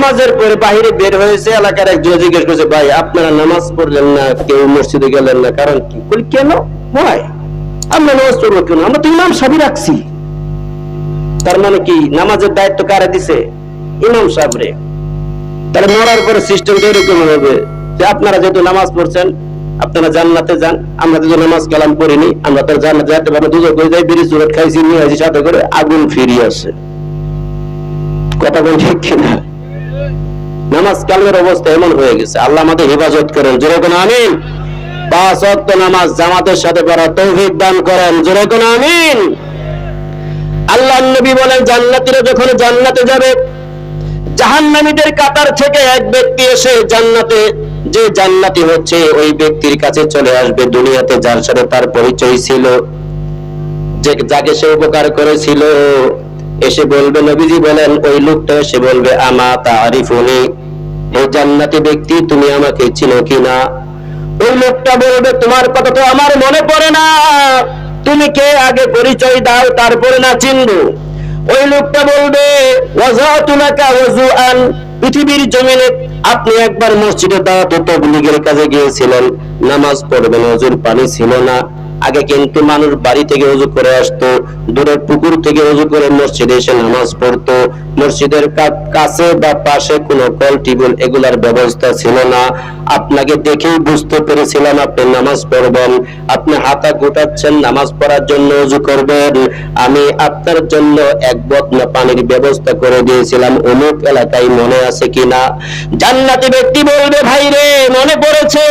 নামাজের পরে বাহিরে বের হয়েছে, এলাকার একজন জিজ্ঞেস করছে, ভাই, আপনারা নামাজ পড়লেন না, কেউ মসজিদে গেলেন না, কারণ কি? বলি, কেন? ভাই আমরা নামাজ পড়ব কেন? আমরা তো ইমাম সাহেব রাখছি। তার মানে কি, নামাজের দায়িত্ব কারে দিছে? ইমাম সাহেবরে। তাহলে মরার পরে সিস্টেমটা এরকম হবে যে আপনারা যেহেতু নামাজ পড়ছেন, আপনারা জান্নাতে যান, আমরা যেহেতু নামাজ কালাম পড়িনি, আমরা তো জান্নাতে যেতে পারব দুজন করে যাই, বিড়ি চুরত খাইছি, নিয়ে আসি সাথে করে আগুন ফিরিয়ে আসে। কথা বল ঠিক কিনা? নামাজ কালের অবস্থা এমন হয়ে গেছে। আল্লাহ আমাদের হেফাজত করেন। যেরকম আমিন? নামাজ জামাতের সাথে পড়া দান করেন। যেরকম আমিন? আল্লাহ নবী বলেন যখন জান্নাতে যাবে, জাহান্নামীদের কাতার থেকে এক ব্যক্তি এসে জান্নাতে, যে জান্নাতি হচ্ছে, ওই ব্যক্তির কাছে চলে আসবে দুনিয়াতে, যার সাথে তার পরিচয় ছিল, যে যাকে সে উপকার করেছিল। এসে বলবে, নবীজি বলেন, ওই লোকটা এসে বলবে, আমা তারিফুনি হে জান্নাতি ব্যক্তি, তুমি আমাকে চিনো কিনা ওই লোকটা বলবে, তোমার কথা তো আমার মনে পড়ে না। তুমি কে? আগে পরিচয় দাও, তারপরে না চিনবো। ওই লোকটা বলবে পৃথিবীর জমিনে আপনি একবার মসজিদে দাওয়াত তবলিগের কাজে গিয়েছিলেন। নামাজ পড়বেন ওজুর পানি ছিল না। আগে কিন্তু মানুষ বাড়ি থেকে উজু করে আসতো, দূরের পুকুর থেকে উজু করে মসজিদে এসে নামাজ পড়তো। মসজিদের কাছে বা পাশে কোনো কল টিবল এগুলার ব্যবস্থা ছিল না। আপনাকে দেখেই বুঝতে পেরেছিলাম আপনি নামাজ পড়বেন, আপনি হাতা গোটাচ্ছেন নামাজ পড়ার জন্য উজু করবেন। আমি আপনার জন্য এক বদনা পানির ব্যবস্থা করে দিয়েছিলাম, অমুক এলাকায় মনে আছে কিনা? জান্নাতি ব্যক্তি বলবে ভাই রে মনে পড়েছে।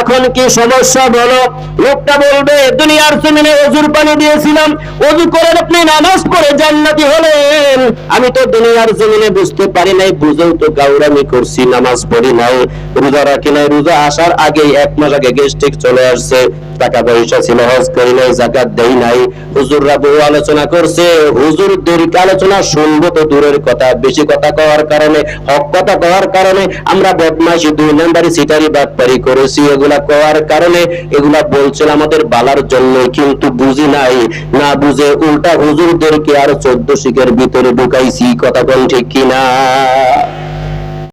এখন কি সমস্যা বলো? লোকটা বলবে, দুনিয়ার জমিনে অজুর পানি দিয়েছিলাম। অজু করে আপনি নামাজ পড়ে জান্নাতি হলেন। আমি তো দুনিয়ার জমিনে বুঝতে পারি নাই, বুঝেও তো গাউরামি করছি, নামাজ পড়ি নাই। রোজা রাখি নাই, রোজা আসার আগেই এক মাস আগে গেস্টিক চলে আসছে। টাকা পয়সা ছিল, হজ করি নাই, জাকাত দেই নাই। হুজুররা বহু আলোচনা করছে হুজুরদের আলোচনা শুনব তো দূরের কথা, বেশি কথা কওয়ার কারণে, হক কথা কওয়ার কারণে আমরা বদমাইশি দুই নাম্বারি সিটারি বাদ বাটপারি করেছি, এগুলা কওয়ার কারণে এগুলা বলছিল আমাদের বালার জন্য কিন্তু বুঝি নাই। না বুঝে উল্টা হুজুরদেরকে আর চোদ্দ শিখের ভিতরে ঢুকাইছি, কথা বলছে ঠিক কিনা?